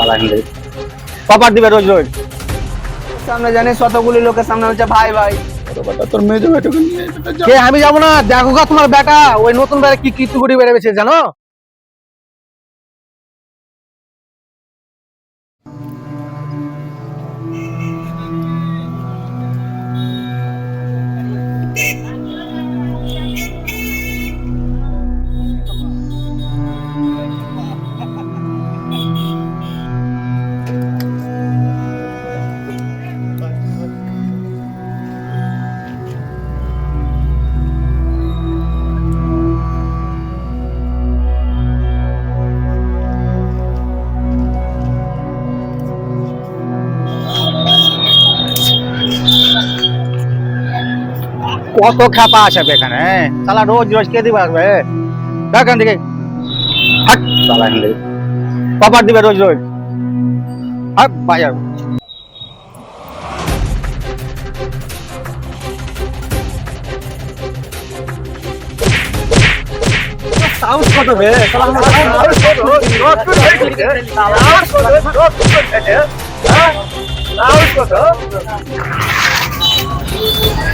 হিন্দি দিবে রোজ রোজ। সামনে জানিস কতগুলি লোকের সামনে হচ্ছে ভাই ভাই। তোর বেটাকে নিয়ে আমি যাব না দেখো গা তোমার বেটা ওই নতুন বেড়ে কি কিছু করে বেড়ে জানো? কত খ্যাপা আছে এখানে সালা রোজ রোজ কে দিবে আসবে দেখেন দিকে কপার দিবে রোজ রোজ। হাট বাজার সাউন্ড কত বে? সালা সাউন্ড কত সাউন্ড কত সাউন্ড কত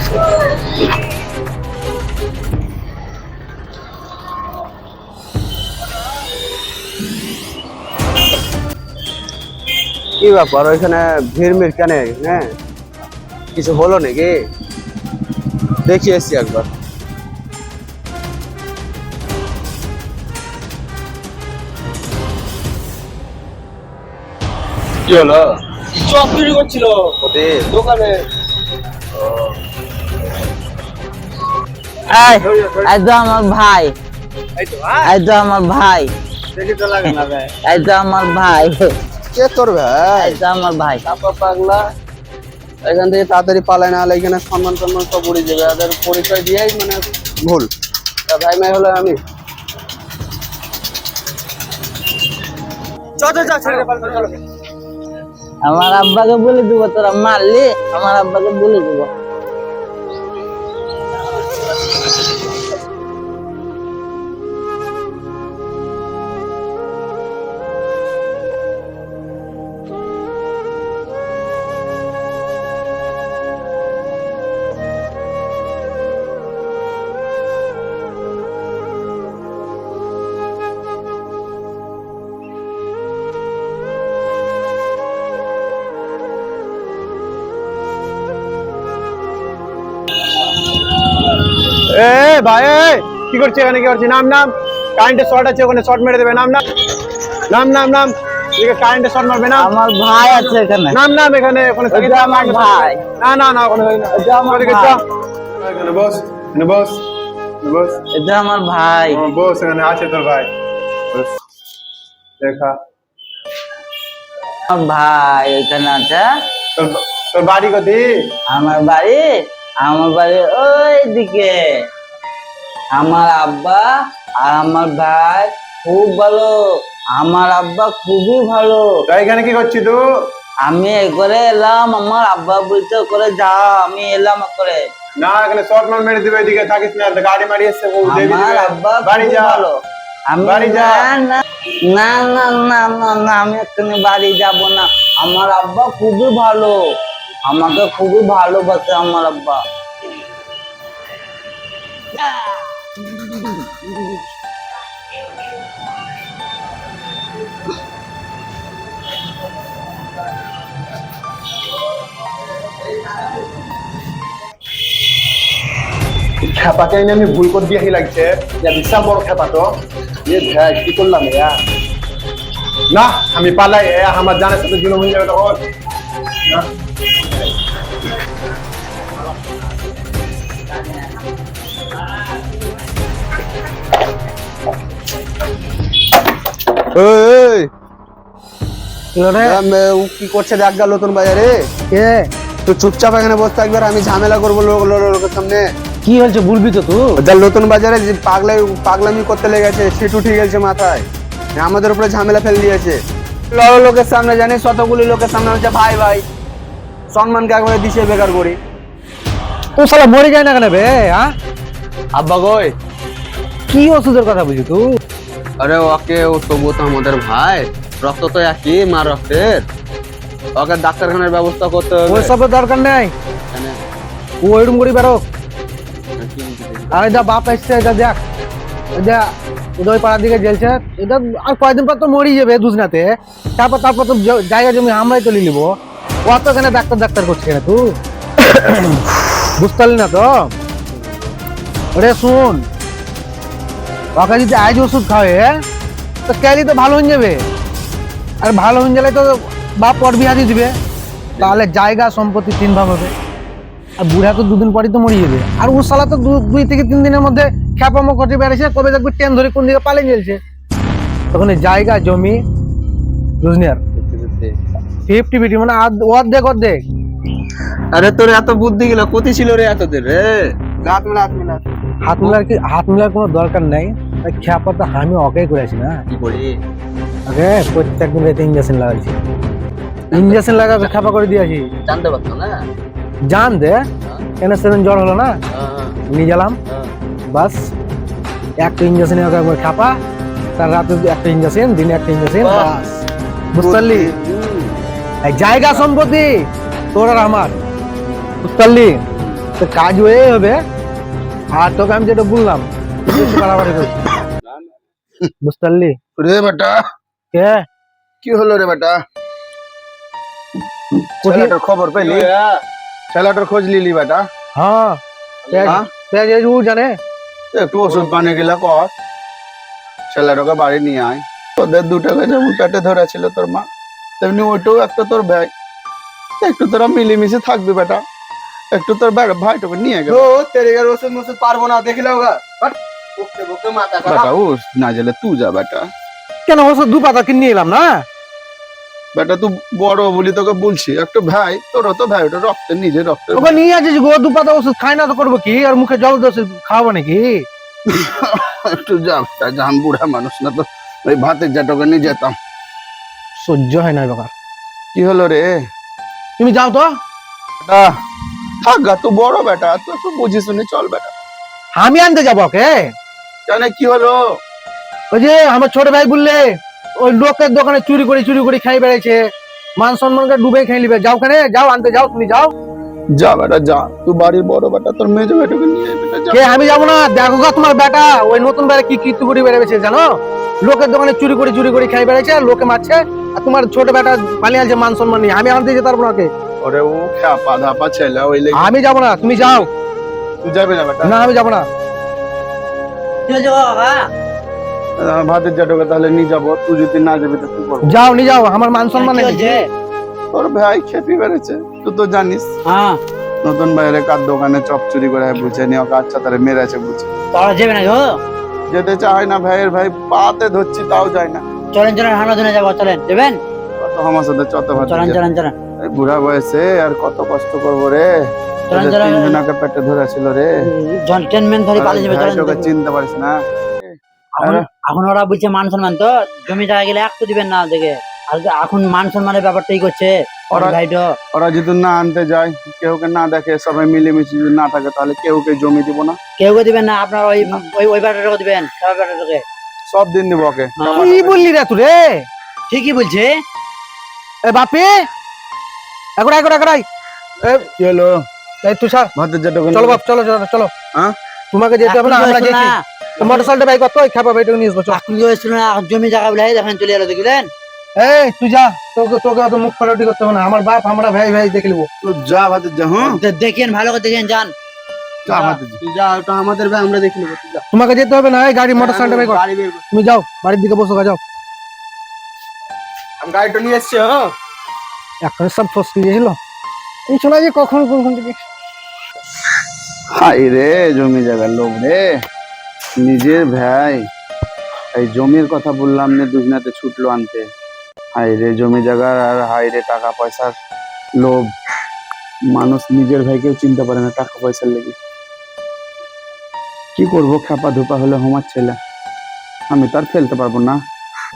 কি ব্যাপার ওইখানে ভিড় মিড় কেন হ্যাঁ কিছু হলো নাকি দেখি এসছি একবার কি হলো চপ চুরি করছিল ওদের দোকানে এই আমার ভাই। এই তো এই তো আমার ভাই। এই তো আমার ভাই। কে তোর ভাই? এই তো আমার ভাই। চাপা পাগলা। এখান থেকে তাড়াতাড়ি পালায় না হলে এখানে সম্মান সম্মান সব উড়ে যাবে। এদের পরিচয় দিয়েই মানে ভুল। তা ভাই মাই হলো আমি। আমার আব্বাকে বলে দিব তোরা মারলি আমার আব্বাকে বলে দিব। ভাই কি করছে এখানে কি করছে নাম নাম। কারেন্টের শর্ট আছে ওখানে শর্ট মেরে দেবে নাম নাম। নাম নাম নাম। কারেন্টের শর্ট মারবে না আমার ভাই আছে এখানে। নাম নাম এখানে ওখানে আমার ভাই। না না না ওখানে থাকে না ওটা আমার ওদিকে ভাই। চ। এখানে বস বস বস। এটা আমার ভাই। বস এখানে আছে তোর ভাই। দেখা। আমার ভাই এখানে আছে। তোর তোর বাড়ি কোথায়? আমার বাড়ি আমার বাড়ি ওই দিকে আমার আব্বা আর আমার ভাই খুব ভালো। আমার আব্বা খুবই ভালো। তা এখানে কি করছিস তুই আমি এ করে এলাম আমার আব্বা বলছে করে যাও আমি এলাম করে না এখানে শর্ট মার মেরে দিবে এদিকে থাকিস না গাড়ি মারি এসছে ও দেবি আমার আব্বা বাড়ি যা। ভালো। আমি বাড়ি যা। না না না না না না আমি এখানে বাড়ি যাব না। আমার আব্বা খুবই ভালো। আমাকে খুবই ভালোবাসে আমার আব্বা। খেপাকে আমি ভুল করে দিয়াহি লাগছে। বিশাল বড় খেপা তো কি করলাম ইয়া না, আমি পালাই এ আমার জানার সাথে জুলুম হয়ে যাবে তখন না। কি? আম, ও কি করছে দেখ গা নতুন বাজারে? কে? তো চুপচাপ এখানে বসে থাকবে আমি ঝামেলা করব লোকের সামনে। কি হয়েছে বলবি তো তুই? নতুন বাজারে যে পাগলামি করতে লেগেছে সিট গেছে মাথায়। আমাদের উপরে ঝামেলা ফেল দিয়েছে। লড়ো লোকের সামনে জানিস কতগুলি লোকের সামনে হচ্ছে ভাই ভাই। সম্মানকে একবারে দিছে বেকার করি ও শালা মরে যায় না কেন বে হ্যাঁ? আব্বা গই কি ওষুধের কথা বুঝি তুই? আরে ওকে ও তবু তো আমাদের ভাই। রক্ত তো একই মা রক্তের। ওকে ডাক্তারখানার ব্যবস্থা করতে হবে। ওই সবের দরকার নেই। ও ওইরকম করে বেরো আর এটা বাপ এসছে এটা দেখ। এটা উদয় পাড়ার দিকে জেলছে এটা আর কয়েকদিন পর তো মরি যাবে দুজনাতে। তারপর তারপর তো জায়গা জমি আমরাই চলে নিব। ও তো এখানে ডাক্তার ডাক্তার করছে না তুই। বুঝতে পারলি না তো? ওরে শুন ওকে যদি আজ ওষুধ খাওয়ে তো ক্যালি তো ভালো হয়ে যাবে। আর ভালো হয়ে গেলে তো বাপ পর দিয়ে দিবে। তাহলে জায়গা সম্পত্তি তিন ভাগ হবে। আর বুড়া তো দুদিন পরই তো মরে যাবে। আর ও সালা তো দু- দুই থেকে তিন দিনের মধ্যে খ্যাপামো কটে বেড়েছে কবে দেখবে ট্রেন ধরে কোন দিকে পালিয়ে গেছে। তখন এই জায়গা জমি বুঝলি আর ফিফটি ফিফটি মানে আধ- অর্ধেক অর্ধেক। আরে তোর এত বুদ্ধি গেল কোথি ছিল রে এতদের রে। হাত মেলা হাত মেলা হাত মিলার কি হাত মিলার কোনো দরকার নাই। খ্যাপা তো আমি করেছি না। কি আগে প্রত্যেক দিন রাতে ইঞ্জেকশন লাগাইছি। ইঞ্জেকশন লাগা খ্যাপা করে দিয়েছি জানতে পারতো না? জান দে কেন সেদিন জ্বর হলো না? হ্যাঁ, নিয়ে গেলাম। বাস একটা ইঞ্জেকশন ওকে একবার খাপা তার রাতে একটা ইঞ্জেকশন দিনে একটা ইঞ্জেকশন। বাস। বুঝতে পারলি? জায়গা সম্পত্তি তোর আর আমার। বুঝতে পারলি? তো কাজ হয়ে হবে। আর তোকে আমি যেটা বললাম বাড়াবাড়ি করছিস। বুঝতে পারলি রে বেটা কে কি হলো রে বেটা কোথায়- ছেলেটার খবর পেলি ছেলেটার খোঁজ লিলি বেটা হ্যাঁ পেঁয়াজ হ্যাঁ? পেঁয়াজ এই ও জানে একটু ওষুধ পানি গেলে কর ছেলেটাকে বাড়ি নিয়ে আয় তোদের দু টাকা যেমন পেটে ধরা ছিল তোর মা তেমনি ওইটাও একটা তোর ভাই একটু তোরা মিলেমিশে থাকবি বেটা একটু তোর ভাই- ভাইটাকে নিয়ে গেল তো তেরেগার ওষুধ মষুধ পারব না দেখলে ওগা বাট না গেলে তুই যা বেটা। কেন ওষুধ দু পাতা কিনে এলাম না? বেটা তুই বড় বলি তোকে বলছি একটু ভাই তোরও তো ভাই ওটা রক্তের নিজে রক্তের ওকে নিয়ে আসিস গো দু পাতা ওষুধ খাই না তো করব কি? আর মুখে জল দোষ খাওয়াবো নাকি? একটু যা বেটা যা বুড়া মানুষ না তো ওই ভাতের জাটকে নিয়ে যেতাম। সহ্য হয় না ব্যাপার। কি হলো রে? তুমি যাও তো। বেটা থাক গা তুই বড় বেটা তুই একটু বুঝে শুনে চল বেটা আমি আনতে যাব ওকে? জানে কি হলো? ওই যে আমার ছোট ভাই বললে ওই লোকের দোকানে চুরি করে চুরি করে খাই বেড়েছে মান সম্মানকে ডুবে খাই নিবে। যাও খানে যাও আনতে যাও তুমি যাও। যা বেটা যা। তুই বাড়ির বড় বেটা তোর মেজো বেটাকে নিয়ে বেটা যা। কে আমি যাব না। দেখো গা তোমার বেটা ওই নতুন বেড়া কি কীর্তি করে বেড়েছে জানো? লোকের দোকানে চুরি করে চুরি করে খাই বেড়েছে লোকে মারছে আর তোমার ছোট বেটা পালিয়ে আছে মান সম্মান নিয়ে। আমি আনতে যেতে পারব না ওকে। ওরে ও খ্যাপা ধাপা ছেলে ওই আমি যাব না তুমি যাও। তুই যাবি না বেটা? না আমি যাব না। ভাতের জাটকে তাহলে নিয়ে যাব। তুই যদি না যাবি তো কি করব? যাও নিয়ে যাও আমার মান সম্মান তোর ভাই খেপি বেড়েছে তুই তো জানিস। হ্যাঁ। নতুন বাইরে কার দোকানে চপ চুরি করে বুঝে নিয়ে ওকে আচ্ছা তারে মেরেছে বুঝে। তোরা যাবে না গো। যেতে চায় না ভাইয়ের ভাই পাতে ধরছি তাও যায় না। চলেন চলেন হানা দিনে যাব চলেন। দেবেন কত আমার সাথে চত ভাত চলেন চলেন। চলেন বুড়া বয়সে আর কত কষ্ট করব রে? তিনজনাকে পেটে ধরেছিল রে। জন ট্রেনম্যান ধরে পালিয়ে যাবে চলেন। চিনতে পারিস না। এখন এখন ওরা বলছে মান সম্মান তো জমি জায়গা গেলে একটু দিবেন না দেখে আর এখন মান সম্মানের ব্যাপারটাই করছে ওরা- ভাইটো ওরা যদি না আনতে যায় কেউকে না দেখে সবাই মিলেমিশে যদি না থাকে তাহলে কেউকে জমি দিব না? দিবেন না আপনার ওই ওই ওই ব্যাটাটাকে দিবেন সব ব্যাটাটাকে সব দিন দিব ওকে। কি বললি রে তুই রে? ঠিকই বলছে। এ বাপি! একড়াই একড়াই একড়াই কি হলো? এই তুষার ভাতের চলো বাপ চলো চলো চলো। হ্যাঁ? তোমাকে যেতে হবে না আমরা যেছি না মোটর সাইকেল বাইক কত? খাবা বাইটুকু নিয়ে আসব হয়েছিল না জমি জায়গা বলে দেখেন চলে এলো দেখলেন? এই তুই যা তোকে তোকে অত মুখ পালাটি করতে হবে না। আমার বাপ আমরা ভাই ভাই দেখে নিবো। যা ভাতের যা হ্যাঁ? দেখেন ভালো করে দেখেন যান। আমাদের ভাই আমরা দেখে নেব তোমাকে যেতে হবে না এই গাড়ি মোটর সাইকেল বাইক গাড়ি বের কর। তুমি যাও বাড়ির দিকে বসো যাও আমি গাড়িটা নিয়ে এসছি হ্যাঁ। এখন সব ফসকে গিয়েছিল এই শোনা যে কখন কোন থেকে হাই রে, জমি জায়গার লোক রে। নিজের ভাই। এই জমির কথা বললাম না, দুজনাতে ছুটলো আনতে। হাই রে, জমি জায়গার আর হাই রে, টাকা পয়সার লোভ। মানুষ নিজের ভাইকেও চিনতে পারে না টাকা পয়সার লেগে। কি করব খাপা ধোপা হলে হোমার ছেলে। আমি তো আর ফেলতে পারব না।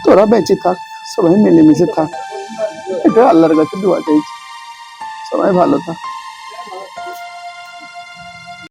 তোরা বেঁচে থাক, সবাই মিলেমিশে থাক। এটা আল্লাহর কাছে দোয়া চাইছি। সবাই ভালো থাক।